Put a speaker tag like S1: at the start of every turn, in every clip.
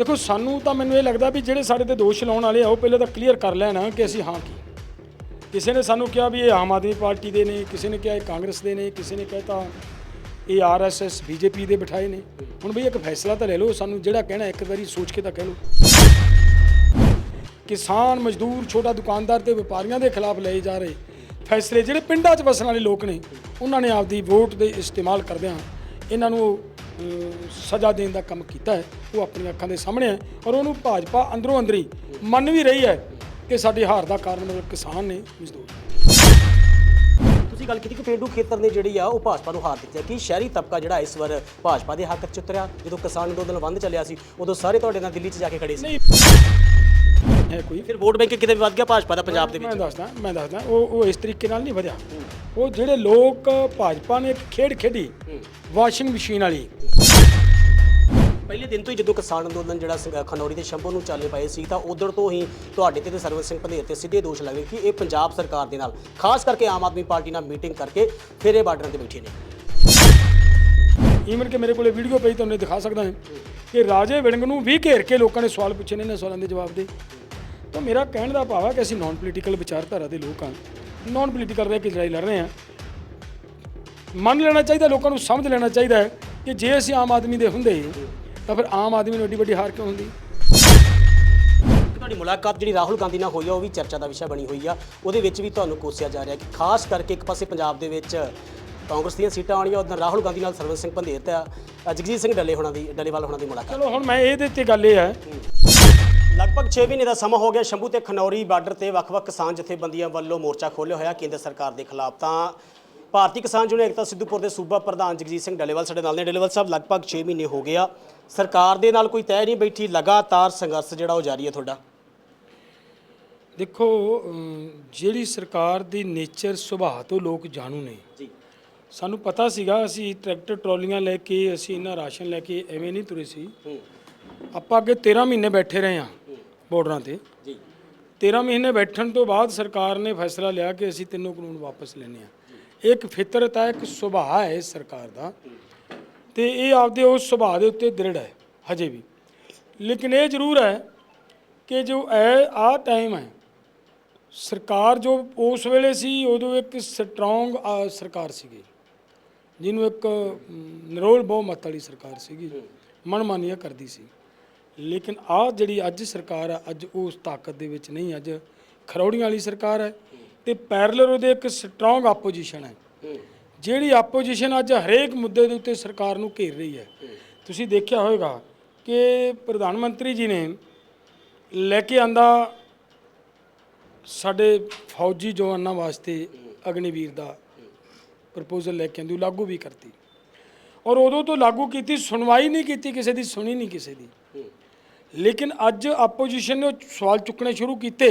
S1: ਦੇਖੋ, ਸਾਨੂੰ ਤਾਂ ਮੈਨੂੰ ਇਹ ਲੱਗਦਾ ਵੀ ਜਿਹੜੇ ਸਾਡੇ ਤੇ ਦੋਸ਼ ਲਾਉਣ ਵਾਲੇ ਆ, ਉਹ ਪਹਿਲਾਂ ਤਾਂ ਕਲੀਅਰ ਕਰ ਲੈਣ ਕਿ ਅਸੀਂ ਹਾਂ ਕੀ। ਕਿਸੇ ਨੇ ਸਾਨੂੰ ਕਿਹਾ ਵੀ ਇਹ ਆਮ ਆਦਮੀ ਪਾਰਟੀ ਦੇ ਨੇ, ਕਿਸੇ ਨੇ ਕਿਹਾ ਇਹ ਕਾਂਗਰਸ ਦੇ ਨੇ, ਕਿਸੇ ਨੇ ਕਹਿਤਾ ਇਹ ਆਰਐਸਐਸ ਬੀਜੇਪੀ ਦੇ ਬਿਠਾਏ ਨੇ। ਹੁਣ ਬਈ ਇੱਕ ਫੈਸਲਾ ਤਾਂ ਲੈ ਲਓ, ਸਾਨੂੰ ਜਿਹੜਾ ਕਹਿਣਾ ਇੱਕ ਵਾਰੀ ਸੋਚ ਕੇ ਤਾਂ ਕਹਿ ਲਓ। ਕਿਸਾਨ ਮਜ਼ਦੂਰ ਛੋਟਾ ਦੁਕਾਨਦਾਰ ਤੇ ਵਪਾਰੀਆਂ ਦੇ ਖਿਲਾਫ ਲਏ ਜਾ ਰਹੇ ਫੈਸਲੇ, ਜਿਹੜੇ ਪਿੰਡਾਂ 'ਚ ਵਸਣ ਵਾਲੇ ਲੋਕ ਨੇ, ਉਹਨਾਂ ਨੇ ਆਪਦੀ ਵੋਟ ਦੇ ਇਸਤੇਮਾਲ ਕਰਦਿਆਂ ਇਹਨਾਂ ਨੂੰ ਸਜ਼ਾ ਦੇਣ ਦਾ ਕੰਮ ਕੀਤਾ ਹੈ ਉਹ ਆਪਣੀਆਂ ਅੱਖਾਂ ਦੇ ਸਾਹਮਣੇ ਹੈ ਔਰ ਉਹਨੂੰ ਭਾਜਪਾ ਅੰਦਰੋਂ ਅੰਦਰੀ ਮੰਨ ਵੀ ਰਹੀ ਹੈ ਕਿ ਸਾਡੀ ਹਾਰ ਦਾ ਕਾਰਨ ਮਤਲਬ ਕਿਸਾਨ ਨੇ ਮਜ਼ਦੂਰ।
S2: ਤੁਸੀਂ ਗੱਲ ਕੀਤੀ ਕਿ ਪਿੰਡੂ ਖੇਤਰ ਨੇ ਜਿਹੜੀ ਆ ਉਹ ਭਾਜਪਾ ਨੂੰ ਹਾਰ ਦਿੱਤੀ ਹੈ। ਕਿ ਸ਼ਹਿਰੀ ਤਬਕਾ ਜਿਹੜਾ ਇਸ ਵਾਰ ਭਾਜਪਾ ਦੇ ਹੱਕ 'ਚ ਉਤਰਿਆ ਜਦੋਂ ਕਿਸਾਨ ਅੰਦੋਲਨ ਬੰਦ ਚੱਲਿਆ ਸੀ ਉਦੋਂ ਸਾਰੇ ਤੁਹਾਡੇ ਨਾਲ ਦਿੱਲੀ 'ਚ ਜਾ ਕੇ ਖੜੇ ਸੀ।
S1: ਹੈ ਕੋਈ।
S2: ਫਿਰ ਵੋਟ ਬੈਂਕ ਕਿਤੇ ਵੀ ਵੱਧ ਗਿਆ ਭਾਜਪਾ ਦਾ ਪੰਜਾਬ ਦੇ
S1: ਮੈਂ
S2: ਵਿੱਚ?
S1: ਦੱਸਦਾ ਮੈਂ ਦੱਸਦਾ ਉਹ ਉਹ ਇਸ ਤਰੀਕੇ ਨਾਲ ਨਹੀਂ ਵਧਿਆ। ਉਹ ਜਿਹੜੇ ਲੋਕ ਭਾਜਪਾ ਨੇ ਖੇਡ ਖੇਡੀ ਵਾਸ਼ਿੰਗ ਮਸ਼ੀਨ ਵਾਲੀ।
S2: ਪਹਿਲੇ ਦਿਨ ਤੋਂ ਹੀ ਜਦੋਂ ਕਿਸਾਨ ਅੰਦੋਲਨ ਜਿਹੜਾ ਸੀਗਾ ਖਨੌਰੀ ਤੇ ਸ਼ੰਭੂ ਨੂੰ ਚੱਲੇ ਪਏ ਸੀ ਤਾਂ ਉਧਰ ਤੋਂ ਹੀ ਤੁਹਾਡੇ ਤੇ ਤੇ ਸਰਵਨ ਸਿੰਘ ਪੰਧੇਰ ਤੇ ਸਿੱਧੇ ਦੋਸ਼ ਲੱਗੇ ਕਿ ਇਹ ਪੰਜਾਬ ਸਰਕਾਰ ਦੇ ਨਾਲ ਖਾਸ ਕਰਕੇ ਆਮ ਆਦਮੀ ਪਾਰਟੀ ਨਾਲ ਮੀਟਿੰਗ ਕਰਕੇ ਫਿਰ ਇਹ ਬਾਰਡਰਾਂ ਤੇ ਬੈਠੇ ਨੇ।
S1: ਈਵਨ ਕਿ ਮੇਰੇ ਕੋਲੇ ਵੀਡੀਓ ਪਈ ਤੁਹਾਨੂੰ ਦਿਖਾ ਸਕਦਾ ਹਾਂ। ਕਿ ਰਾਜੇ ਵਿੜੰਗ ਨੂੰ ਵੀ ਘੇਰ ਕੇ ਲੋਕਾਂ ਨੇ ਸਵਾਲ ਪੁੱਛੇ ਨੇ ਇਹਨਾਂ ਸਵਾਲਾਂ ਦੇ ਜਵਾਬ ਦੇ। ਤਾਂ ਮੇਰਾ ਕਹਿਣ ਦਾ ਭਾਵ ਹੈ ਕਿ ਅਸੀਂ ਨਾਨ ਪੋਲੀਟੀਕਲ ਵਿਚਾਰਧਾਰਾ ਦੇ ਲੋਕ ਹਾਂ। ਨਾਨ ਪੋਲੀਟੀਕਲ ਰਹਿ ਕੇ ਲੜਾਈ ਲੜ ਰਹੇ ਹਾਂ। ਮੰਨ ਲੈਣਾ ਚਾਹੀਦਾ ਲੋਕਾਂ ਨੂੰ ਸਮਝ ਲੈਣਾ ਚਾਹੀਦਾ ਹੈ ਕਿ ਜੇ ਅਸੀਂ ਆਮ ਆਦਮੀ ਦੇ ਹੁੰਦੇ ਤਾਂ ਫਿਰ ਆਮ ਆਦਮੀ ਨੂੰ ਏਡੀ ਵੱਡੀ ਹਾਰ ਕਿਉਂ ਹੁੰਦੀ?
S2: ਤੁਹਾਡੀ ਮੁਲਾਕਾਤ ਜਿਹੜੀ ਰਾਹੁਲ ਗਾਂਧੀ ਨਾਲ ਹੋਈ ਆ ਉਹ ਵੀ ਚਰਚਾ ਦਾ ਵਿਸ਼ਾ ਬਣੀ ਹੋਈ ਆ। ਉਹਦੇ ਵਿੱਚ ਵੀ ਤੁਹਾਨੂੰ ਕੋਸਿਆ ਜਾ ਰਿਹਾ ਕਿ ਖਾਸ ਕਰਕੇ ਇੱਕ ਪਾਸੇ ਪੰਜਾਬ ਦੇ ਵਿੱਚ ਕਾਂਗਰਸ ਦੀਆਂ ਸੀਟਾਂ ਆਉਣੀਆਂ ਉਧਰ ਰਾਹੁਲ ਗਾਂਧੀ ਨਾਲ ਸਰਵਨ ਸਿੰਘ ਪੰਧੇਰ ਤੇ ਅ, ਜਗਜੀਤ ਸਿੰਘ ਡੱਲੇ ਹੋਣਾ ਦੀ ਡੱਲੇਵਾਲ ਹੋਣਾ ਦੀ ਮੁਲਾਕਾਤ।
S1: ਚਲੋ ਹੁਣ ਮੈਂ ਇਹਦੇ ਤੇ ਗੱਲ ਇਹ ਹੈ
S2: ਲਗਭਗ 6 ਮਹੀਨੇ ਦਾ ਸਮਾਂ ਹੋ ਗਿਆ ਸ਼ੰਭੂ ਤੇ ਖਨੌਰੀ ਬਾਰਡਰ ਤੇ ਵੱਖ-ਵੱਖ ਕਿਸਾਨ ਜਥੇਬੰਦੀਆਂ ਵੱਲੋਂ ਮੋਰਚਾ ਖੋਲ੍ਹਿਆ ਹੋਇਆ ਕੇਂਦਰ ਸਰਕਾਰ ਦੇ ਖਿਲਾਫ। ਤਾਂ ਭਾਰਤੀ ਕਿਸਾਨ ਯੂਨੀਅਨ ਏਕਤਾ ਸਿੱਧੂਪੁਰ ਦੇ ਸੂਬਾ ਪ੍ਰਧਾਨ ਜਗਜੀਤ ਸਿੰਘ ਡੱਲੇਵਾਲ ਸਾਡੇ ਨਾਲ ਨੇ। ਡੱਲੇਵਾਲ ਸਾਹਿਬ ਲਗਭਗ 6 ਮਹੀਨੇ ਹੋ ਗਿਆ ਸਰਕਾਰ ਦੇ ਨਾਲ ਕੋਈ ਤੈਅ ਨਹੀਂ ਬੈਠੀ ਲਗਾਤਾਰ ਸੰਘਰਸ਼ ਜਿਹੜਾ ਉਹ ਜਾਰੀ ਹੈ ਤੁਹਾਡਾ।
S1: ਦੇਖੋ ਜਿਹੜੀ ਸਰਕਾਰ ਦੀ ਨੇਚਰ ਸੁਭਾਅ ਤੋਂ ਲੋਕ ਜਾਣੂ ਨੇ।
S2: ਜੀ।
S1: ਸਾਨੂੰ ਪਤਾ ਸੀਗਾ ਅਸੀਂ ਟਰੈਕਟਰ ਟਰਾਲੀਆਂ ਲੈ ਕੇ ਅਸੀਂ ਇਹਨਾਂ ਰਾਸ਼ਨ ਲੈ ਕੇ ਐਵੇਂ ਨਹੀਂ ਤੁਰੇ ਸੀ। ਆਪਾਂ ਅੱਗੇ 13 ਮਹੀਨੇ ਬੈਠੇ ਰਹੇ ਹਾਂ। ਬਾਰਡਰਾਂ ਤੇ।
S2: ਜੀ।
S1: 13 ਮਹੀਨੇ ਬੈਠਣ ਤੋਂ ਬਾਅਦ ਸਰਕਾਰ ਨੇ ਫੈਸਲਾ ਲਿਆ ਕਿ ਅਸੀਂ ਤਿੰਨੋਂ ਕਾਨੂੰਨ ਵਾਪਸ ਲੈਣੇ ਆ ਇੱਕ ਫਿਤਰਤ ਹੈ ਇੱਕ ਸੁਭਾਅ ਹੈ ਇਸ ਸਰਕਾਰ ਦਾ। ਤੇ ਇਹ ਆਪਦੇ ਉਸ ਸੁਭਾਅ ਦੇ ਉੱਤੇ ਦ੍ਰਿੜ ਹੈ ਹਜੇ ਵੀ। ਲੇਕਿਨ ਇਹ ਜ਼ਰੂਰ ਹੈ ਕਿ ਜੋ ਇਹ ਆ ਟਾਈਮ ਹੈ ਸਰਕਾਰ ਜੋ ਉਸ ਵੇਲੇ ਸੀ ਉਦੋਂ ਇੱਕ ਸਟਰੋਂਗ ਸਰਕਾਰ ਸੀਗੀ। ਜਿਹਨੂੰ ਇੱਕ ਨਿਰੋਲ ਬਹੁਮਤ ਵਾਲੀ ਸਰਕਾਰ ਸੀਗੀ। ਮਨਮਾਨੀਆਂ ਕਰਦੀ ਸੀ। ਲੇਕਿਨ ਆ ਜਿਹੜੀ ਅੱਜ ਸਰਕਾਰ ਆ ਅੱਜ ਉਸ ਤਾਕਤ ਦੇ ਵਿੱਚ ਨਹੀਂ ਅੱਜ ਖਰੌੜੀਆਂ ਵਾਲੀ ਸਰਕਾਰ ਹੈ ਤੇ ਪੈਰਲਰ ਉਹਦੇ ਇੱਕ ਸਟਰੋਂਗ ਆਪੋਜੀਸ਼ਨ ਹੈ। ਜਿਹੜੀ ਆਪੋਜੀਸ਼ਨ ਅੱਜ ਹਰੇਕ ਮੁੱਦੇ ਦੇ ਉੱਤੇ ਸਰਕਾਰ ਨੂੰ ਘੇਰ ਰਹੀ ਹੈ। ਤੁਸੀਂ ਦੇਖਿਆ ਹੋਵੇਗਾ ਕਿ ਪ੍ਰਧਾਨ ਮੰਤਰੀ ਜੀ ਨੇ ਲੈ ਕੇ ਆਂਦਾ ਸਾਡੇ ਫੌਜੀ ਜਵਾਨਾਂ ਵਾਸਤੇ ਅਗਨੀਵੀਰ ਦਾ ਪ੍ਰਪੋਜ਼ਲ ਲੈ ਕੇ ਆਂਦੀ ਲਾਗੂ ਵੀ ਕਰਤੀ। ਔਰ ਉਦੋਂ ਤੋਂ ਲਾਗੂ ਕੀਤੀ ਸੁਣਵਾਈ ਨਹੀਂ ਕੀਤੀ ਕਿਸੇ ਦੀ ਸੁਣੀ ਨਹੀਂ ਕਿਸੇ ਦੀ। ਲੇਕਿਨ ਅੱਜ ਆਪੋਜੀਸ਼ਨ ਨੇ ਸਵਾਲ ਚੁੱਕਣੇ ਸ਼ੁਰੂ ਕੀਤੇ।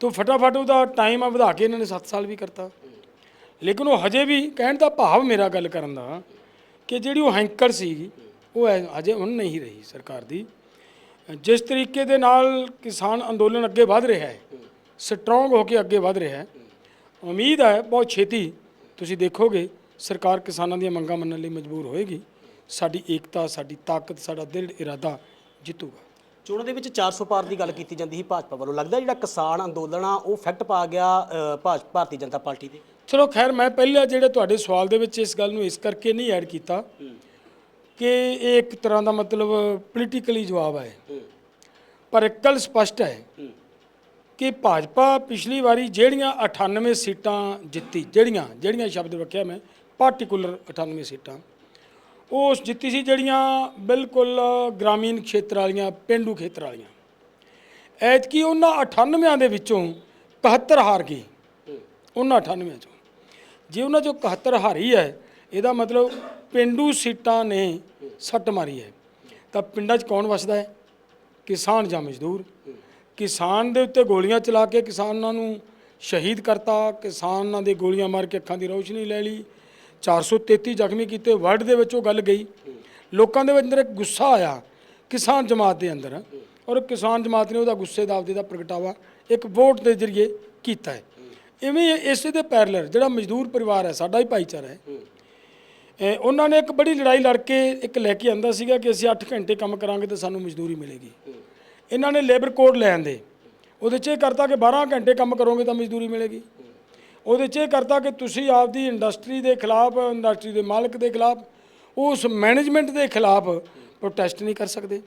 S1: ਤੋਂ ਫਟਾਫਟ ਉਹਦਾ ਟਾਈਮ ਆ ਵਧਾ ਕੇ ਇਹਨਾਂ ਨੇ 7 ਸਾਲ ਵੀ ਕਰਤਾ। ਲੇਕਿਨ ਉਹ ਹਜੇ ਵੀ ਕਹਿਣ ਦਾ ਭਾਵ ਮੇਰਾ ਗੱਲ ਕਰਨ ਦਾ ਕਿ ਜਿਹੜੀ ਉਹ ਹੈਂਕਰ ਸੀ ਉਹ ਹਜੇ ਹੁਣ ਨਹੀਂ ਰਹੀ ਸਰਕਾਰ ਦੀ। ਜਿਸ ਤਰੀਕੇ ਦੇ ਨਾਲ ਕਿਸਾਨ ਅੰਦੋਲਨ ਅੱਗੇ ਵਧ ਰਿਹਾ ਹੈ ਸਟਰੋਂਗ ਹੋ ਕੇ ਅੱਗੇ ਵਧ ਰਿਹਾ ਹੈ ਉਮੀਦ ਹੈ ਬਹੁਤ ਛੇਤੀ ਤੁਸੀਂ ਦੇਖੋਗੇ ਸਰਕਾਰ ਕਿਸਾਨਾਂ ਦੀਆਂ ਮੰਗਾਂ ਮੰਨਣ ਲਈ ਮਜਬੂਰ ਹੋਏਗੀ। ਸਾਡੀ ਏਕਤਾ ਸਾਡੀ ਤਾਕਤ ਸਾਡਾ ਦਿਲ ਇਰਾਦਾ ਜਿੱਤੂਗਾ।
S2: ਚੋਣਾਂ ਦੇ ਵਿੱਚ 400 ਪਾਰ ਦੀ ਗੱਲ ਕੀਤੀ ਜਾਂਦੀ ਸੀ ਭਾਜਪਾ ਵੱਲੋਂ। ਲੱਗਦਾ ਜਿਹੜਾ ਕਿਸਾਨ ਅੰਦੋਲਨ ਆ ਉਹ ਫੈਕਟ ਪਾ ਗਿਆ ਭਾਰਤੀ ਜਨਤਾ ਪਾਰਟੀ ਦੇ
S1: ਚਲੋ ਖੈਰ ਮੈਂ ਪਹਿਲਾਂ ਜਿਹੜੇ ਤੁਹਾਡੇ ਸਵਾਲ ਦੇ ਵਿੱਚ ਇਸ ਗੱਲ ਨੂੰ ਇਸ ਕਰਕੇ ਨਹੀਂ ਐਡ ਕੀਤਾ ਕਿ ਇਹ ਇੱਕ ਤਰ੍ਹਾਂ ਦਾ ਮਤਲਬ ਪੋਲੀਟੀਕਲੀ ਜਵਾਬ ਹੈ। ਪਰ ਇੱਕ ਗੱਲ ਸਪਸ਼ਟ ਹੈ ਕਿ ਭਾਜਪਾ ਪਿਛਲੀ ਵਾਰੀ ਜਿਹੜੀਆਂ 98 ਸੀਟਾਂ ਜਿੱਤੀ ਜਿਹੜੀਆਂ ਜਿਹੜੀਆਂ ਸ਼ਬਦ ਰੱਖਿਆ ਮੈਂ ਪਾਰਟਿਕੂਲਰ 98 ਸੀਟਾਂ। ਉਹ ਜਿੱਤੀ ਸੀ ਜਿਹੜੀਆਂ ਬਿਲਕੁਲ ਗ੍ਰਾਮੀਣ ਖੇਤਰ ਵਾਲੀਆਂ, ਪਿੰਡੂ ਖੇਤਰ ਵਾਲੀਆਂ। ਐਤਕੀ ਉਹਨਾਂ 98 ਦੇ ਵਿੱਚੋਂ 71 ਹਾਰ ਗਈ ਉਹਨਾਂ 98 ਚੋਂ। ਜੇ ਉਹਨਾਂ ਚੋਂ 71 ਹਾਰੀ ਹੈ, ਇਹਦਾ ਮਤਲਬ ਪਿੰਡੂ ਸੀਟਾਂ ਨੇ ਸੱਟ ਮਾਰੀ ਹੈ। ਤਾਂ ਪਿੰਡਾਂ 'ਚ ਕੌਣ ਵਸਦਾ ਹੈ? ਕਿਸਾਨ ਜਾਂ ਮਜ਼ਦੂਰ। ਕਿਸਾਨ ਦੇ ਉੱਤੇ ਗੋਲੀਆਂ ਚਲਾ ਕੇ ਕਿਸਾਨਾਂ ਨੂੰ ਸ਼ਹੀਦ ਕਰਤਾ। ਕਿਸਾਨਾਂ ਦੇ ਗੋਲੀਆਂ ਮਾਰ ਕੇ ਅੱਖਾਂ ਦੀ ਰੋਸ਼ਨੀ ਲੈ ਲਈ। 433 ਜ਼ਖਮੀ ਕੀਤੇ ਵਰਲਡ ਦੇ ਵਿੱਚ ਉਹ ਗੱਲ ਗਈ। ਲੋਕਾਂ ਦੇ ਅੰਦਰ ਇੱਕ ਗੁੱਸਾ ਆਇਆ, ਕਿਸਾਨ ਜਮਾਤ ਦੇ ਅੰਦਰ। ਔਰ ਕਿਸਾਨ ਜਮਾਤ ਨੇ ਉਹਦਾ ਗੁੱਸੇ ਦਾ, ਆਪਦੇ ਦਾ ਪ੍ਰਗਟਾਵਾ ਇੱਕ ਵੋਟ ਦੇ ਜ਼ਰੀਏ ਕੀਤਾ ਹੈ। ਇਵੇਂ ਹੀ ਇਸੇ ਦੇ ਪੈਰਲਰ ਜਿਹੜਾ ਮਜ਼ਦੂਰ ਪਰਿਵਾਰ ਹੈ, ਸਾਡਾ ਹੀ ਭਾਈਚਾਰਾ ਹੈ। ਉਹਨਾਂ ਨੇ ਇੱਕ ਬੜੀ ਲੜਾਈ ਲੜ ਕੇ ਇੱਕ ਲੈ ਕੇ ਆਂਦਾ ਸੀਗਾ ਕਿ ਅਸੀਂ 8 ਘੰਟੇ ਕੰਮ ਕਰਾਂਗੇ ਤਾਂ ਸਾਨੂੰ ਮਜ਼ਦੂਰੀ ਮਿਲੇਗੀ। ਇਹਨਾਂ ਨੇ ਲੇਬਰ ਕੋਡ ਲੈ ਆਂਦੇ। ਉਹਦੇ 'ਚ ਇਹ ਕਰਤਾ ਕਿ 12 ਘੰਟੇ ਕੰਮ ਕਰੋਗੇ ਤਾਂ ਮਜ਼ਦੂਰੀ ਮਿਲੇਗੀ। ਉਹਦੇ 'ਚ ਇਹ ਕਰਤਾ ਕਿ ਤੁਸੀਂ ਆਪਦੀ ਇੰਡਸਟਰੀ ਦੇ ਖਿਲਾਫ ਇੰਡਸਟਰੀ ਦੇ ਮਾਲਕ ਦੇ ਖਿਲਾਫ, ਉਸ ਮੈਨੇਜਮੈਂਟ ਦੇ ਖਿਲਾਫ ਪ੍ਰੋਟੈਸਟ ਨਹੀਂ ਕਰ ਸਕਦੇ।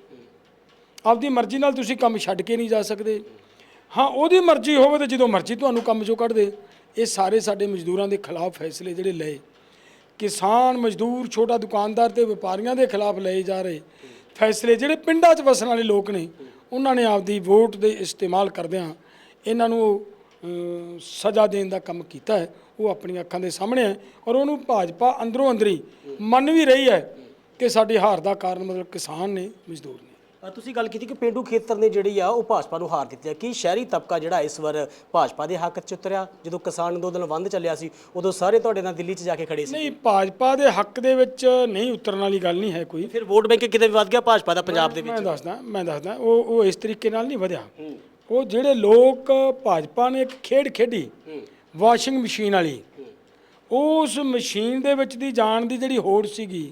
S1: ਆਪਦੀ ਮਰਜ਼ੀ ਨਾਲ ਤੁਸੀਂ ਕੰਮ ਛੱਡ ਕੇ ਨਹੀਂ ਜਾ ਸਕਦੇ। ਹਾਂ, ਉਹਦੀ ਮਰਜ਼ੀ ਹੋਵੇ ਤੇ ਜਦੋਂ ਮਰਜ਼ੀ ਤੁਹਾਨੂੰ ਕੰਮ ਚੋਂ ਕੱਢ ਦੇ। ਇਹ ਸਾਰੇ ਸਾਡੇ ਮਜ਼ਦੂਰਾਂ ਦੇ ਖਿਲਾਫ ਫੈਸਲੇ ਜਿਹੜੇ ਲਏ। ਕਿਸਾਨ ਮਜ਼ਦੂਰ, ਛੋਟਾ ਦੁਕਾਨਦਾਰ ਤੇ ਵਪਾਰੀਆਂ ਦੇ ਖਿਲਾਫ ਲਏ ਜਾ ਰਹੇ ਫੈਸਲੇ ਜਿਹੜੇ ਪਿੰਡਾਂ 'ਚ ਵਸਣ ਵਾਲੇ ਲੋਕ ਨੇ, ਉਹਨਾਂ ਨੇ ਆਪਦੀ ਵੋਟ ਦੇ ਇਸਤੇਮਾਲ ਕਰਦਿਆਂ ਇਹਨਾਂ ਨੂੰ ਸਜ਼ਾ ਦੇਣ ਦਾ ਕੰਮ ਕੀਤਾ ਹੈ ਉਹ ਆਪਣੀਆਂ ਅੱਖਾਂ ਦੇ ਸਾਹਮਣੇ ਹੈ ਔਰ ਉਹਨੂੰ ਭਾਜਪਾ ਅੰਦਰੋਂ ਅੰਦਰੀ ਮੰਨ ਵੀ ਰਹੀ ਹੈ ਕਿ ਸਾਡੀ ਹਾਰ ਦਾ ਕਾਰਨ ਮਤਲਬ ਕਿਸਾਨ ਨੇ ਮਜ਼ਦੂਰ ਨੇ।
S2: ਤੁਸੀਂ ਗੱਲ ਕੀਤੀ ਕਿ ਪਿੰਡੂ ਖੇਤਰ ਨੇ ਜਿਹੜੀ ਆ ਉਹ ਭਾਜਪਾ ਨੂੰ ਹਾਰ ਦਿੱਤੀ ਆ ਕੀ ਸ਼ਹਿਰੀ ਤਬਕਾ ਜਿਹੜਾ ਇਸ ਵਾਰ ਭਾਜਪਾ ਦੇ ਹੱਕ 'ਚ ਉਤਰਿਆ? ਜਦੋਂ ਕਿਸਾਨ ਅੰਦੋਲਨ ਬੰਦ ਚੱਲਿਆ ਸੀ ਉਦੋਂ ਸਾਰੇ ਤੁਹਾਡੇ ਨਾਲ ਦਿੱਲੀ 'ਚ ਜਾ ਕੇ ਖੜੇ ਸੀ।
S1: ਨਹੀਂ ਭਾਜਪਾ ਦੇ ਹੱਕ ਦੇ ਵਿੱਚ ਨਹੀਂ ਉਤਰਨ ਵਾਲੀ ਗੱਲ ਨਹੀਂ ਹੈ ਕੋਈ।
S2: ਫਿਰ ਵੋਟ ਬੈਂਕ ਕਿਤੇ ਵੀ ਵੱਧ ਗਿਆ ਭਾਜਪਾ ਦਾ ਪੰਜਾਬ ਦੇ ਵਿੱਚ?
S1: ਮੈਂ ਦੱਸਦਾ ਮੈਂ ਦੱਸਦਾ ਉਹ ਉਹ ਇਸ ਤਰੀਕੇ ਨਾਲ ਨਹੀਂ ਵਧਿਆ। ਉਹ ਜਿਹੜੇ ਲੋਕ ਭਾਜਪਾ ਨੇ ਇੱਕ ਖੇਡ ਖੇਡੀ ਵਾਸ਼ਿੰਗ ਮਸ਼ੀਨ ਵਾਲੀ। ਉਸ ਮਸ਼ੀਨ ਦੇ ਵਿੱਚ ਦੀ ਜਾਣ ਦੀ ਜਿਹੜੀ ਹੋੜ ਸੀਗੀ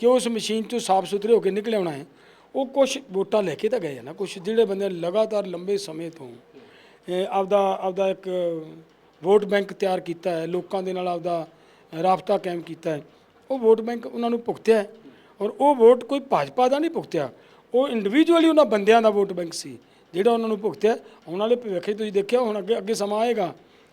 S1: ਕਿ ਉਸ ਮਸ਼ੀਨ ਤੋਂ ਸਾਫ਼ ਸੁਥਰੇ ਹੋ ਕੇ ਨਿਕਲ ਆਉਣਾ ਹੈ ਉਹ ਕੁਝ ਵੋਟਾਂ ਲੈ ਕੇ ਤਾਂ ਗਏ ਨਾ ਕੁਝ ਜਿਹੜੇ ਬੰਦੇ ਲਗਾਤਾਰ ਲੰਬੇ ਸਮੇਂ ਤੋਂ ਆਪਦਾ ਆਪਦਾ ਇੱਕ ਵੋਟ ਬੈਂਕ ਤਿਆਰ ਕੀਤਾ ਹੈ ਲੋਕਾਂ ਦੇ ਨਾਲ ਆਪਦਾ ਰਾਬਤਾ ਕਾਇਮ ਕੀਤਾ ਹੈ ਉਹ ਵੋਟ ਬੈਂਕ ਉਹਨਾਂ ਨੂੰ ਭੁਗਤਿਆ ਹੈ। ਔਰ ਉਹ ਵੋਟ ਕੋਈ ਭਾਜਪਾ ਦਾ ਨਹੀਂ ਭੁਗਤਿਆ ਉਹ ਇੰਡੀਵਿਜੂਅਲੀ ਉਹਨਾਂ ਬੰਦਿਆਂ ਦਾ ਵੋਟ ਬੈਂਕ ਸੀ। ਜਿਹੜਾ ਉਹਨਾਂ ਨੂੰ ਭੁਗਤਿਆ ਆਉਣ ਵਾਲੇ ਭਵਿੱਖ 'ਚ ਤੁਸੀਂ ਦੇਖਿਆ ਹੁਣ ਅੱਗੇ ਅੱਗੇ ਸਮਾਂ ਆਏਗਾ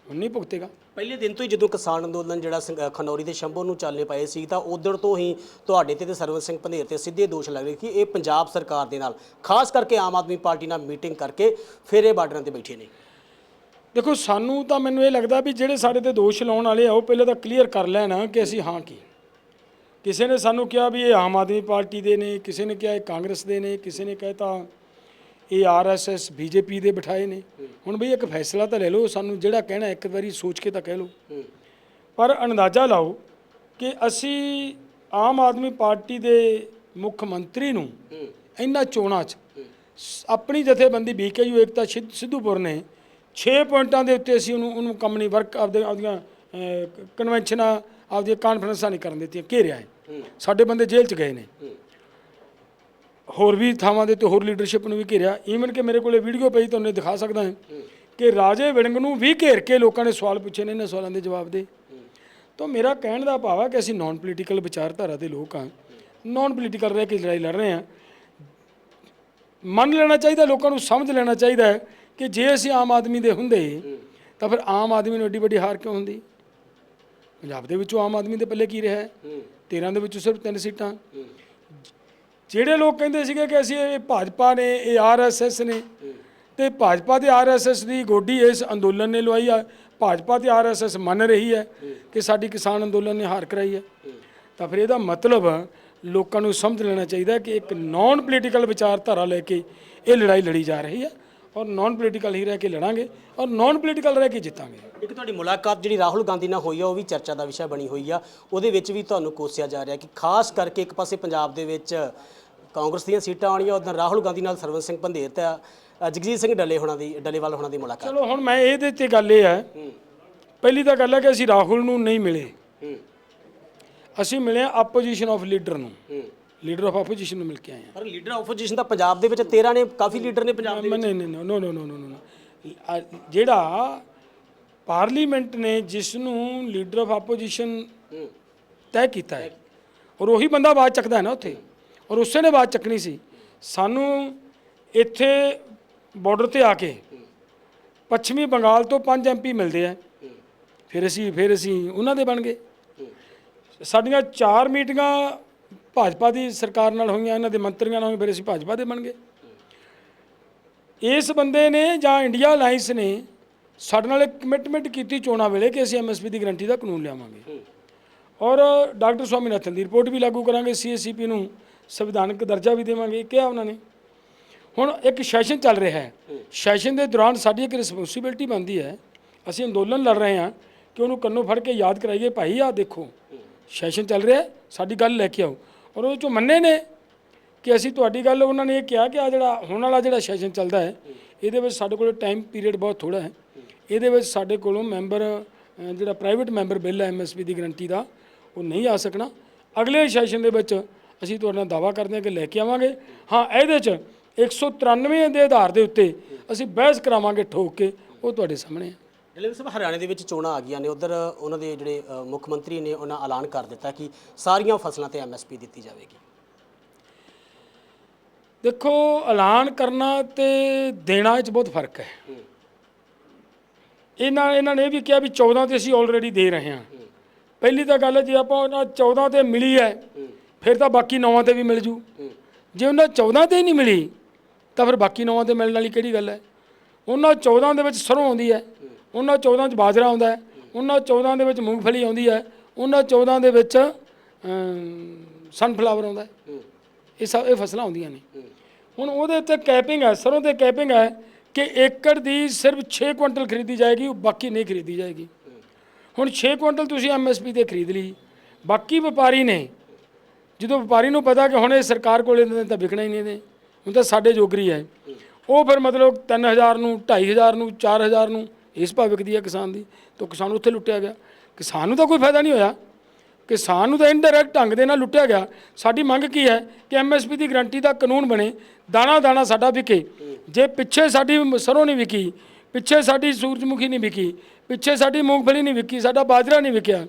S1: ਹੁਣ ਨਹੀਂ ਭੁਗਤੇਗਾ।
S2: ਪਹਿਲੇ ਦਿਨ ਤੋਂ ਹੀ ਜਦੋਂ ਕਿਸਾਨ ਅੰਦੋਲਨ ਜਿਹੜਾ ਸੰਗ- ਖਨੌਰੀ ਤੇ ਸ਼ੰਭੂ ਨੂੰ ਚੱਲਨੇ ਪਏ ਸੀ ਤਾਂ ਉਧਰ ਤੋਂ ਹੀ ਤੁਹਾਡੇ ਤੇ ਤੇ ਸਰਵਨ ਸਿੰਘ ਪੰਧੇਰ ਤੇ ਸਿੱਧੇ ਦੋਸ਼ ਲੱਗ ਰਹੇ ਕਿ ਇਹ ਪੰਜਾਬ ਸਰਕਾਰ ਦੇ ਨਾਲ ਖਾਸ ਕਰਕੇ ਆਮ ਆਦਮੀ ਪਾਰਟੀ ਨਾਲ ਮੀਟਿੰਗ ਕਰਕੇ ਫਿਰ ਇਹ ਬਾਰਡਰਾਂ ਤੇ ਬੈਠੇ ਨੇ।
S1: ਦੇਖੋ ਸਾਨੂੰ ਤਾਂ ਮੈਨੂੰ ਇਹ ਲੱਗਦਾ ਵੀ ਜਿਹੜੇ ਸਾਡੇ ਤੇ ਦੋਸ਼ ਲਾਉਣ ਵਾਲੇ ਆ ਉਹ ਪਹਿਲਾਂ ਤਾਂ ਕਲੀਅਰ ਕਰ ਲੈਣ ਕਿ ਅਸੀਂ ਹਾਂ ਕੀ। ਕਿਸੇ ਨੇ ਸਾਨੂੰ ਕਿਹਾ ਵੀ ਇਹ ਆਮ ਆਦਮੀ ਪਾਰਟੀ ਦੇ ਨੇ ਕਿਸੇ ਨੇ ਕਿਹਾ ਇਹ ਕਾਂਗਰਸ ਦੇ ਨੇ ਕਿਸੇ ਨੇ ਕਹਿਤਾ ਇਹ ਆਰਐਸਐਸ ਬੀਜੇਪੀ ਦੇ ਬਿਠਾਏ ਨੇ। ਹੁਣ ਬਈ ਇੱਕ ਫੈਸਲਾ ਤਾਂ ਲੈ ਲਓ ਸਾਨੂੰ ਜਿਹੜਾ ਕਹਿਣਾ ਇੱਕ ਵਾਰੀ ਸੋਚ ਕੇ ਤਾਂ ਕਹਿ ਲਓ। ਪਰ ਅੰਦਾਜ਼ਾ ਲਾਓ ਕਿ ਅਸੀਂ ਆਮ ਆਦਮੀ ਪਾਰਟੀ ਦੇ ਮੁੱਖ ਮੰਤਰੀ ਨੂੰ ਇਹਨਾਂ ਚੋਣਾਂ 'ਚ ਆਪਣੀ ਜਥੇਬੰਦੀ ਬੀਕੇਯੂ ਏਕਤਾ ਸਿੱਧ- ਸਿੱਧੂਪੁਰ ਨੇ 6 ਪੁਆਇੰਟਾਂ ਦੇ ਉੱਤੇ ਅਸੀਂ ਉਹਨੂੰ ਉਹਨੂੰ ਕੰਮ ਨਹੀਂ ਵਰਕ ਆਪਦੇ ਆਪਦੀਆਂ ਕਨਵੈਨਸ਼ਨਾਂ ਆਪਦੀਆਂ ਕਾਨਫਰੰਸਾਂ ਨਹੀਂ ਕਰਨ ਦਿੱਤੀਆਂ ਘੇਰਿਆ ਹੈ। ਸਾਡੇ ਬੰਦੇ ਜੇਲ੍ਹ 'ਚ ਗਏ ਨੇ। ਹੋਰ ਵੀ ਥਾਵਾਂ ਦੇ ਤੇ ਹੋਰ ਲੀਡਰਸ਼ਿਪ ਨੂੰ ਵੀ ਘੇਰਿਆ। ਈਵਨ ਕਿ ਮੇਰੇ ਕੋਲੇ ਵੀਡੀਓ ਪਈ ਤੁਹਾਨੂੰ ਦਿਖਾ ਸਕਦਾ ਹਾਂ ਕਿ ਰਾਜੇ ਵਿੜੰਗ ਨੂੰ ਵੀ ਘੇਰ ਕੇ ਲੋਕਾਂ ਨੇ ਸਵਾਲ ਪੁੱਛੇ ਨੇ, ਇਹਨਾਂ ਸਵਾਲਾਂ ਦੇ ਜਵਾਬ ਦੇ। ਤਾਂ ਮੇਰਾ ਕਹਿਣ ਦਾ ਭਾਵ ਹੈ ਕਿ ਅਸੀਂ ਨਾਨ ਪੋਲੀਟੀਕਲ ਵਿਚਾਰਧਾਰਾ ਦੇ ਲੋਕ ਹਾਂ। ਨਾਨ ਪੋਲੀਟੀਕਲ ਰਹਿ ਕੇ ਲੜਾਈ ਲੜ ਰਹੇ ਹਾਂ। ਮੰਨ ਲੈਣਾ ਚਾਹੀਦਾ, ਲੋਕਾਂ ਨੂੰ ਸਮਝ ਲੈਣਾ ਚਾਹੀਦਾ ਹੈ ਕਿ ਜੇ ਅਸੀਂ ਆਮ ਆਦਮੀ ਦੇ ਹੁੰਦੇ, ਤਾਂ ਫਿਰ ਆਮ ਆਦਮੀ ਨੂੰ ਏਡੀ ਵੱਡੀ ਹਾਰ ਕਿਉਂ ਹੁੰਦੀ? ਪੰਜਾਬ ਦੇ ਵਿੱਚੋਂ ਆਮ ਆਦਮੀ ਦੇ ਪੱਲੇ ਕੀ ਰਿਹਾ ਹੈ? 13 ਦੇ ਵਿੱਚੋਂ ਸਿਰਫ ਤਿੰਨ ਸੀਟਾਂ। ਜਿਹੜੇ ਲੋਕ ਕਹਿੰਦੇ ਸੀਗੇ ਕਿ ਅਸੀਂ ਇਹ ਭਾਜਪਾ ਨੇ, ਇਹ ਆਰਐਸਐਸ ਨੇ, ਤੇ ਭਾਜਪਾ ਤੇ ਆਰਐਸਐਸ ਦੀ ਗੋਡੀ ਇਸ ਅੰਦੋਲਨ ਨੇ ਲਵਾਈ ਆ। ਭਾਜਪਾ ਤੇ ਆਰਐਸਐਸ ਮੰਨ ਰਹੀ ਹੈ ਕਿ ਸਾਡੀ ਕਿਸਾਨ ਅੰਦੋਲਨ ਨੇ ਹਾਰ ਕਰਾਈ ਹੈ। ਤਾਂ ਫਿਰ ਇਹਦਾ ਮਤਲਬ ਲੋਕਾਂ ਨੂੰ ਸਮਝ ਲੈਣਾ ਚਾਹੀਦਾ ਕਿ ਇੱਕ ਨਾਨ ਪੋਲੀਟੀਕਲ ਵਿਚਾਰਧਾਰਾ ਲੈ ਕੇ ਇਹ ਲੜਾਈ ਲੜੀ ਜਾ ਰਹੀ ਹੈ। ਔਰ ਨਾਨ ਪੋਲੀਟੀਕਲ ਹੀ ਰਹਿ ਕੇ ਲੜਾਂਗੇ ਔਰ ਨਾਨ ਪੋਲੀਟੀਕਲ ਰਹਿ ਕੇ ਜਿੱਤਾਂਗੇ।
S2: ਇੱਕ ਤੁਹਾਡੀ ਮੁਲਾਕਾਤ ਜਿਹੜੀ ਰਾਹੁਲ ਗਾਂਧੀ ਨਾਲ ਹੋਈ ਆ ਉਹ ਵੀ ਚਰਚਾ ਦਾ ਵਿਸ਼ਾ ਬਣੀ ਹੋਈ ਆ। ਉਹਦੇ ਵਿੱਚ ਵੀ ਤੁਹਾਨੂੰ ਕੋਸਿਆ ਜਾ ਰਿਹਾ ਕਿ ਖਾਸ ਕਰਕੇ ਇੱਕ ਪਾਸੇ ਪੰਜਾਬ ਦੇ ਵਿੱਚ ਕਾਂਗਰਸ ਦੀਆਂ ਸੀਟਾਂ ਆਉਣੀਆਂ ਉਦੋਂ ਰਾਹੁਲ ਗਾਂਧੀ ਨਾਲ ਸਰਵਨ ਸਿੰਘ ਪੰਧੇਰ ਤੇ ਜਗਜੀਤ ਸਿੰਘ ਡੱਲੇ ਹੋਣਾ ਦੀ ਡੱਲੇਵਾਲ ਹੋਣਾ ਦੀ ਮੁਲਾਕਾਤ।
S1: ਚਲੋ ਹੁਣ ਮੈਂ ਇਹਦੇ ਤੇ ਗੱਲ ਇਹ ਹੈ। ਪਹਿਲੀ ਤਾਂ ਗੱਲ ਹੈ ਕਿ ਅਸੀਂ ਰਾਹੁਲ ਨੂੰ ਨਹੀਂ ਮਿਲੇ। ਅਸੀਂ ਮਿਲੇ ਆਪੋਜੀਸ਼ਨ ਆਫ ਲੀਡਰ ਨੂੰ। ਲੀਡਰ ਆਫ ਆਪੋਜੀਸ਼ਨ ਨੂੰ ਮਿਲ ਕੇ ਆਏ
S2: ਪਰ ਲੀਡਰ ਆਪੋਜੀਸ਼ਨ ਤਾਂ ਪੰਜਾਬ ਦੇ ਵਿੱਚ 13 ਨੇ ਕਾਫੀ ਲੀਡਰ ਨੇ ਪੰਜਾਬ ਦੇ
S1: ਨਹੀਂ ਨਹੀਂ ਨੋ ਨੋ ਨੋ ਨੋ ਨੋ ਜਿਹੜਾ ਪਾਰਲੀਮੈਂਟ ਨੇ ਜਿਸ ਨੂੰ ਲੀਡਰ ਆਫ ਆਪੋਜੀਸ਼ਨ ਤੈਅ ਕੀਤਾ ਹੈ ਔਰ ਉਹੀ ਬੰਦਾ ਆਵਾਜ਼ ਚੱਕਦਾ ਹੈ ਨਾ ਉੱਥੇ ਔਰ ਉਸੇ ਨੇ ਆਵਾਜ਼ ਚੱਕਣੀ ਸੀ। ਸਾਨੂੰ ਇੱਥੇ ਬਾਰਡਰ ਤੇ ਆ ਕੇ ਪੱਛਮੀ ਬੰਗਾਲ ਤੋਂ ਪੰਜ ਐਮਪੀ ਮਿਲਦੇ ਆ। ਫਿਰ ਅਸੀਂ ਫਿਰ ਅਸੀਂ ਉਹਨਾਂ ਦੇ ਬਣ ਗਏ। ਸਾਡੀਆਂ ਚਾਰ ਮੀਟਿੰਗਾਂ ਭਾਜਪਾ ਦੀ ਸਰਕਾਰ ਨਾਲ ਹੋਈਆਂ, ਇਹਨਾਂ ਦੇ ਮੰਤਰੀਆਂ ਨਾਲ ਹੋਈਆਂ, ਫਿਰ ਅਸੀਂ ਭਾਜਪਾ ਦੇ ਬਣ ਗਏ ਇਸ ਬੰਦੇ ਨੇ ਜਾਂ ਇੰਡੀਆ ਅਲਾਈਅੰਸ ਨੇ ਸਾਡੇ ਨਾਲ ਇੱਕ ਕਮਿਟਮੈਂਟ ਕੀਤੀ ਚੋਣਾਂ ਵੇਲੇ ਕਿ ਅਸੀਂ ਐਮਐਸਪੀ ਦੀ ਗਰੰਟੀ ਦਾ ਕਾਨੂੰਨ ਲਿਆਵਾਂਗੇ। ਔਰ ਡਾਕਟਰ ਸਵਾਮੀਨਾਥਨ ਦੀ ਰਿਪੋਰਟ ਵੀ ਲਾਗੂ ਕਰਾਂਗੇ ਸੀਐਸਸੀਪੀ ਨੂੰ ਸੰਵਿਧਾਨਕ ਦਰਜਾ ਵੀ ਦੇਵਾਂਗੇ ਕਿਹਾ ਉਹਨਾਂ ਨੇ। ਹੁਣ ਇੱਕ ਸੈਸ਼ਨ ਚੱਲ ਰਿਹਾ ਹੈ। ਸੈਸ਼ਨ ਦੇ ਦੌਰਾਨ ਸਾਡੀ ਇੱਕ ਰਿਸਪੌਂਸਿਬਿਲਟੀ ਬਣਦੀ ਹੈ। ਅਸੀਂ ਅੰਦੋਲਨ ਲੜ ਰਹੇ ਹਾਂ ਕਿ ਉਹਨੂੰ ਕੰਨੋਂ ਫੜ ਕੇ ਯਾਦ ਕਰਾਈਏ, ਭਾਈ, ਆਹ ਦੇਖੋ, ਸੈਸ਼ਨ ਚੱਲ ਰਿਹਾ ਸਾਡੀ ਗੱਲ ਲੈ ਕੇ ਆਓ। ਔਰ ਉਹ ਚੋਂ ਮੰਨੇ ਨੇ ਕਿ ਅਸੀਂ ਤੁਹਾਡੀ ਗੱਲ ਉਹਨਾਂ ਨੇ ਇਹ ਕਿਹਾ ਕਿ ਆ ਜਿਹੜਾ ਹੁਣ ਵਾਲਾ ਜਿਹੜਾ ਸੈਸ਼ਨ ਚੱਲਦਾ ਹੈ, ਇਹਦੇ ਵਿੱਚ ਸਾਡੇ ਕੋਲ ਟਾਈਮ ਪੀਰੀਅਡ ਬਹੁਤ ਥੋੜਾ ਹੈ। ਇਹਦੇ ਵਿੱਚ ਸਾਡੇ ਕੋਲੋਂ ਮੈਂਬਰ ਜਿਹੜਾ ਪ੍ਰਾਈਵੇਟ ਮੈਂਬਰ ਬਿੱਲ ਹੈ ਐਮਐਸਪੀ ਦੀ ਗਰੰਟੀ ਦਾ, ਉਹ ਨਹੀਂ ਆ ਸਕਣਾ। ਅਗਲੇ ਸੈਸ਼ਨ ਦੇ ਵਿੱਚ ਅਸੀਂ ਤੁਹਾਡੇ ਨਾਲ ਦਾਵਾ ਕਰਦੇ ਹਾਂ ਕਿ ਲੈ ਕੇ ਆਵਾਂਗੇ। ਹਾਂ, ਇਹਦੇ 'ਚ 193 ਦੇ ਆਧਾਰ ਦੇ ਉੱਤੇ ਅਸੀਂ ਬਹਿਸ ਕਰਾਵਾਂਗੇ ਠੋਕ ਕੇ, ਉਹ ਤੁਹਾਡੇ ਸਾਹਮਣੇ ਹੈ।
S2: ਡਿਲੀਵਰੀ ਸਾਹਿਬ ਹਰਿਆਣੇ ਦੇ ਵਿੱਚ ਚੋਣਾਂ ਆ ਗਈਆਂ ਨੇ ਉਧਰ ਉਹਨਾਂ ਦੇ ਜਿਹੜੇ ਅ, ਮੁੱਖ ਮੰਤਰੀ ਨੇ ਉਹਨਾਂ ਐਲਾਨ ਕਰ ਦਿੱਤਾ ਕਿ ਸਾਰੀਆਂ ਫਸਲਾਂ ਤੇ ਐਮਐਸਪੀ ਦਿੱਤੀ ਜਾਵੇਗੀ।
S1: ਦੇਖੋ ਐਲਾਨ ਕਰਨਾ ਤੇ ਦੇਣਾ ਵਿੱਚ ਬਹੁਤ ਫ਼ਰਕ ਹੈ। ਇਹਨਾਂ ਇਹਨਾਂ ਨੇ ਇਹ ਵੀ ਕਿਹਾ ਵੀ 14 ਤੇ ਅਸੀਂ ਆਲਰੇਡੀ ਦੇ ਰਹੇ ਹਾਂ। ਪਹਿਲੀ ਤਾਂ ਗੱਲ ਹੈ ਜੇ ਆਪਾਂ ਉਹਨਾਂ 14 ਤੇ ਮਿਲੀ ਹੈ ਫਿਰ ਤਾਂ ਬਾਕੀ 9 ਤੇ ਵੀ ਮਿਲ ਜੂ। ਜੇ ਉਹਨਾਂ 14 ਤੇ ਹੀ ਨਹੀਂ ਮਿਲੀ ਤਾਂ ਫਿਰ ਬਾਕੀ 9 ਤੇ ਮਿਲਣ ਵਾਲੀ ਕਿਹੜੀ ਗੱਲ ਹੈ? ਉਹਨਾਂ 14 ਦੇ ਵਿੱਚ ਸਰੋਂ ਆਉਂਦੀ ਹੈ। ਉਹਨਾਂ 14 ਚ ਬਾਜਰਾ ਆਉਂਦਾ ਹੈ, ਉਹਨਾਂ 14 ਦੇ ਵਿੱਚ ਮੂੰਗਫਲੀ ਆਉਂਦੀ ਹੈ, ਉਹਨਾਂ 14 ਦੇ ਵਿੱਚ ਸਨਫਲਾਵਰ ਆਉਂਦਾ ਹੈ। ਇਹ ਸਭ, ਇਹ ਫਸਲਾਂ ਆਉਂਦੀਆਂ ਨੇ। ਹੁਣ ਉਹਦੇ ਉੱਤੇ ਕੈਪਿੰਗ ਹੈ, ਸਰੋਂ ਤੇ ਕੈਪਿੰਗ ਹੈ ਕਿ ਏਕੜ ਦੀ ਸਿਰਫ 6 ਕੁਇੰਟਲ ਖਰੀਦੀ ਜਾਏਗੀ ਬਾਕੀ ਨਹੀਂ ਖਰੀਦੀ ਜਾਏਗੀ। ਹੁਣ 6 ਕੁਇੰਟਲ ਤੁਸੀਂ ਐਮਐਸਪੀ ਤੇ ਖਰੀਦ ਲਈ, ਬਾਕੀ ਵਪਾਰੀ ਨੇ, ਜਦੋਂ ਵਪਾਰੀ ਨੂੰ ਪਤਾ ਕਿ ਹੁਣ ਇਹ ਸਰਕਾਰ ਕੋਲ ਇਹਨਾਂ ਤਾਂ ਵਿਕਣਾ ਹੀ ਨਹੀਂ ਇਹਨੇ ਹੁਣ ਤਾਂ ਸਾਡੇ ਜੋਗਰੀ ਹੈ। ਉਹ ਫਿਰ ਮਤਲਬ 3000 ਨੂੰ 2500 ਨੂੰ 4000 ਨੂੰ ਇਸ ਭਾਅ ਵਿਕਦੀ ਹੈ ਕਿਸਾਨ ਦੀ, ਤਾਂ ਕਿਸਾਨ ਉੱਥੇ ਲੁੱਟਿਆ ਗਿਆ। ਕਿਸਾਨ ਨੂੰ ਤਾਂ ਕੋਈ ਫਾਇਦਾ ਨਹੀਂ ਹੋਇਆ। ਕਿਸਾਨ ਨੂੰ ਤਾਂ ਇਨਡਾਇਰੈਕਟ ਢੰਗ ਦੇ ਨਾਲ ਲੁੱਟਿਆ ਗਿਆ। ਸਾਡੀ ਮੰਗ ਕੀ ਹੈ ਕਿ ਐਮਐਸਪੀ ਦੀ ਗਰੰਟੀ ਦਾ ਕਾਨੂੰਨ ਬਣੇ, ਦਾਣਾ ਦਾਣਾ ਸਾਡਾ ਵਿਕੇ। ਜੇ ਪਿੱਛੇ ਸਾਡੀ ਸਰੋਂ ਨਹੀਂ ਵਿਕੀ, ਪਿੱਛੇ ਸਾਡੀ ਸੂਰਜਮੁਖੀ ਨਹੀਂ ਵਿਕੀ, ਪਿੱਛੇ ਸਾਡੀ ਮੂੰਗਫਲੀ ਨਹੀਂ ਵਿਕੀ, ਸਾਡਾ ਬਾਜਰਾ ਨਹੀਂ ਵਿਕਿਆ,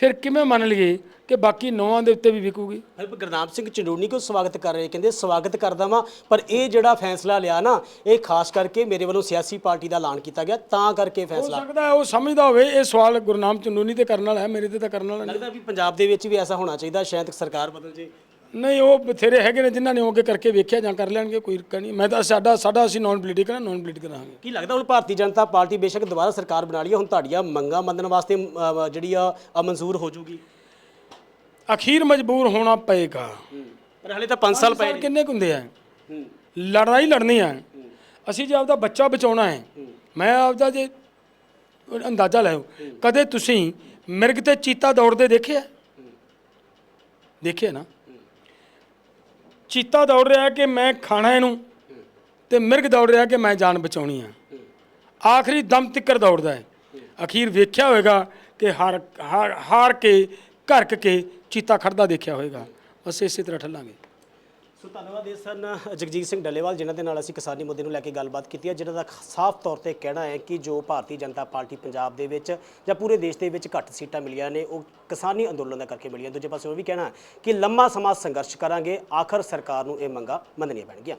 S1: ਫਿਰ ਕਿਵੇਂ ਮੰਨ ਲਈਏ ਕਿ ਬਾਕੀ ਨੌਆਂ ਦੇ ਉੱਤੇ ਵੀ ਵਿਕੂਗੀ।
S2: ਹਰ ਗੁਰਨਾਮ ਸਿੰਘ ਚੰਡੂਨੀ ਕੋ ਸਵਾਗਤ ਕਰ ਰਹੇ ਕਹਿੰਦੇ ਸਵਾਗਤ ਕਰਦਾ ਵਾਂ ਪਰ ਇਹ ਜਿਹੜਾ ਫੈਸਲਾ ਲਿਆ ਨਾ ਇਹ ਖਾਸ ਕਰਕੇ ਮੇਰੇ ਵੱਲੋਂ ਸਿਆਸੀ ਪਾਰਟੀ ਦਾ ਐਲਾਨ ਕੀਤਾ ਗਿਆ ਤਾਂ ਕਰਕੇ
S1: ਹੋ
S2: ਫੈਸਲਾ।
S1: ਸਕਦਾ ਹੈ ਉਹ ਸਮਝਦਾ ਹੋਵੇ ਇਹ ਸਵਾਲ ਗੁਰਨਾਮ ਚੰਦੂਨੀ ਤੇ ਕਰਨ ਵਾਲਾ ਹੈ ਮੇਰੇ ਤੇ ਤਾਂ ਕਰਨ ਵਾਲਾ ਨਹੀਂ।
S2: ਲੱਗਦਾ ਵੀ ਪੰਜਾਬ ਦੇ ਵਿੱਚ ਵੀ ਐਸਾ ਹੋਣਾ ਚਾਹੀਦਾ ਸ਼ਾਇਦ ਸਰਕਾਰ ਬਦਲ ਜੇ।
S1: ਨਹੀਂ ਉਹ ਬਥੇਰੇ ਹੈਗੇ ਨੇ ਜਿਨ੍ਹਾਂ ਨੇ ਉਹ ਅੱਗੇ ਕਰਕੇ ਵੇਖਿਆ ਜਾਂ ਕਰ ਲੈਣਗੇ ਕੋਈ ਰੁਕਾ ਨਹੀਂ। ਮੈਂ ਤਾਂ ਸਾਡਾ ਸਾਡਾ ਅਸੀਂ ਨਾਨ ਪੋਲੀਟੀਕਲ ਨਾਨ ਪੋਲੀਟੀਕਲ ਰਹਾਂਗੇ।
S2: ਕੀ ਲੱਗਦਾ ਹੁਣ ਭਾਰਤੀ ਜਨਤਾ ਪਾਰਟੀ ਬੇਸ਼ੱਕ ਦੁਬਾਰਾ ਸਰਕਾਰ ਬਣਾ ਲਈ ਹੈ, ਹੁਣ ਤੁਹਾਡੀਆਂ ਮੰਗਾਂ ਮੰਨਣ ਵਾਸਤੇ ਜਿਹੜੀ ਆ ਮਨਜ਼ੂਰ ਹੋ ਜੂਗੀ?
S1: ਅਖੀਰ ਮਜਬੂਰ ਹੋਣਾ ਪਏਗਾ।
S2: ਪਰ ਹਲੇ ਤਾਂ 5 ਸਾਲ ਪਏ
S1: ਸਾਲ ਕਿੰਨੇ ਕੁ ਹੁੰਦੇ ਆ? ਲੜਾਈ ਲੜਨੀ ਆ। ਅਸੀਂ ਜੇ ਆਪਦਾ ਬੱਚਾ ਬਚਾਉਣਾ ਹੈ ਮੈਂ ਆਪਦਾ ਜੇ ਅੰਦਾਜ਼ਾ ਲਾਓ ਕਦੇ ਤੁਸੀਂ ਮਿਰਗ ਤੇ ਚੀਤਾ ਦੌੜਦੇ ਦੇਖਿਆ? ਦੇਖਿਆ ਨਾ? ਚੀਤਾ ਦੌੜ ਰਿਹਾ ਕਿ ਮੈਂ ਖਾਣਾ ਇਹਨੂੰ ਤੇ ਮਿਰਗ ਦੌੜ ਰਿਹਾ ਕਿ ਮੈਂ ਜਾਨ ਬਚਾਉਣੀ ਆ। ਆਖਰੀ ਦਮ ਤਿੱਕਰ ਦੌੜਦਾ ਹੈ। ਅਖੀਰ ਵੇਖਿਆ ਹੋਵੇਗਾ ਕਿ ਹਾਰ ਹਾਰ ਕੇ ਘਰਕ ਕੇ ਚੀਤਾ ਖੜਦਾ ਦੇਖਿਆ ਹੋਵੇਗਾ ਅਸੀਂ ਇਸੇ ਤਰ੍ਹਾਂ ਠੱਲਾਂਗੇ।
S2: ਸੋ ਧੰਨਵਾਦ ਇਹ ਸਨ ਜਗਜੀਤ ਸਿੰਘ ਡੱਲੇਵਾਲ, ਜਿਨ੍ਹਾਂ ਦੇ ਨਾਲ ਅਸੀਂ ਕਿਸਾਨੀ ਮੁੱਦੇ ਨੂੰ ਲੈ ਕੇ ਗੱਲਬਾਤ ਕੀਤੀ ਹੈ ਜਿਨ੍ਹਾਂ ਦਾ ਸਾਫ਼ ਤੌਰ ਤੇ ਕਹਿਣਾ ਹੈ ਕਿ ਜੋ ਭਾਰਤੀ ਜਨਤਾ ਪਾਰਟੀ ਪੰਜਾਬ ਦੇ ਵਿੱਚ ਜਾਂ ਪੂਰੇ ਦੇਸ਼ ਦੇ ਵਿੱਚ ਘੱਟ ਸੀਟਾਂ ਮਿਲੀਆਂ ਨੇ, ਉਹ ਕਿਸਾਨੀ ਅੰਦੋਲਨ ਦਾ ਕਰਕੇ ਮਿਲੀਆਂ ਦੂਜੇ ਪਾਸੇ ਉਹ ਵੀ ਕਹਿਣਾ ਕਿ ਲੰਮਾ ਸਮਾਂ ਸੰਘਰਸ਼ ਕਰਾਂਗੇ, ਆਖਰ ਸਰਕਾਰ ਨੂੰ ਇਹ ਮੰਗਾਂ ਮੰਨਣੀਆਂ ਪੈਣਗੀਆਂ।